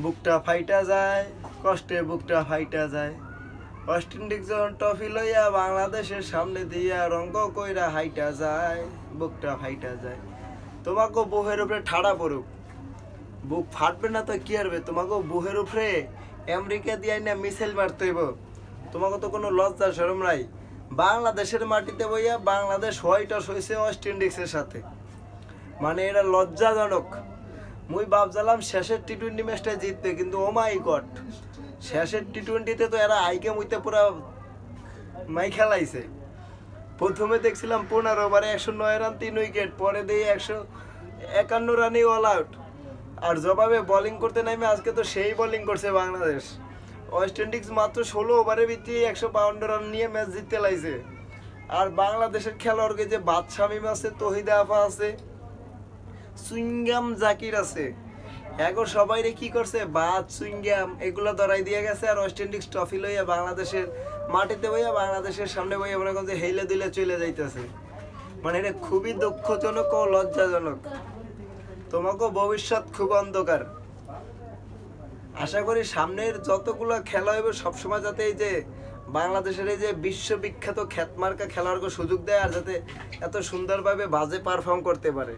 বুকটা ফাইটা যায়, কষ্টে বুকটা ফাইটা যায়। ওয়েস্ট ইন্ডিজ ট্রফি লইয়া বাংলাদেশের সামনে দিয়া রঙ্গ কইরা হাইটা যায়, বুকটা ফাইটা যায়। তোমাকে বুহের উপরে ঠাড়া পড়ুক। বুক ফাটবে না তো কি আরবে তোমাকে বুহের উপরে আমেরিকা দিয়ে না মিসাইল মারতে হইব। তোমাকে তো কোনো লজ্জা, শরম নাই। বাংলাদেশের মাটিতে বইয়া বাংলাদেশ হোয়াইট হাউস হয়েছে ওয়েস্ট ইন্ডিজের সাথে। মানে এটা লজ্জাজনক। মুই ভাবছিলাম শেষের টি টোয়েন্টি ম্যাচটা জিতবে, কিন্তু ও মাই গড। শেষের টি টোয়েন্টিতে তো এরা আইকে মুইতে পুরা মাই খেলাইছে। প্রথমে দেখছিলাম পনেরো ওভারে একশো নয় রান, তিন উইকেট, পরে দিয়ে একশো একান্ন রানই অল আউট আর জবাবে বোলিং করতে নামে আজকে তো সেই বোলিং করছে বাংলাদেশ। ওয়েস্ট ইন্ডিজ মাত্র ষোলো ওভারে ভিত্তি একশো বাউন্ন রান নিয়ে ম্যাচ জিততে লাইছে। আর বাংলাদেশের খেলোয়াড়কে যে বাদশামিম আছে, তহিদা আফা আছে সুইংগাম জাকির আছে। এখন সবাই কি করছে? বাদ সুইংগাম এগুলো ধরাই দিয়ে গেছে আর ওয়েস্ট ইন্ডিজ ট্রফি লইয়া বাংলাদেশের মাটিতে বইয়া বাংলাদেশের সামনে বইয়া মনে করেন যে হেলে দিলে চলে যাইতেছে। মানে এটা খুবই দুঃখজনক ও লজ্জাজনক। তোমাকে ভবিষ্যৎ খুব অন্ধকার। আশা করি সামনের যতগুলো খেলা হবে সবসময় যাতে এই যে বাংলাদেশের এই যে বিশ্ববিখ্যাত খ্যাতমার্কা খেলোয়াড়কে সুযোগ দেয় আর যাতে এত সুন্দরভাবে বাজে পারফর্ম করতে পারে।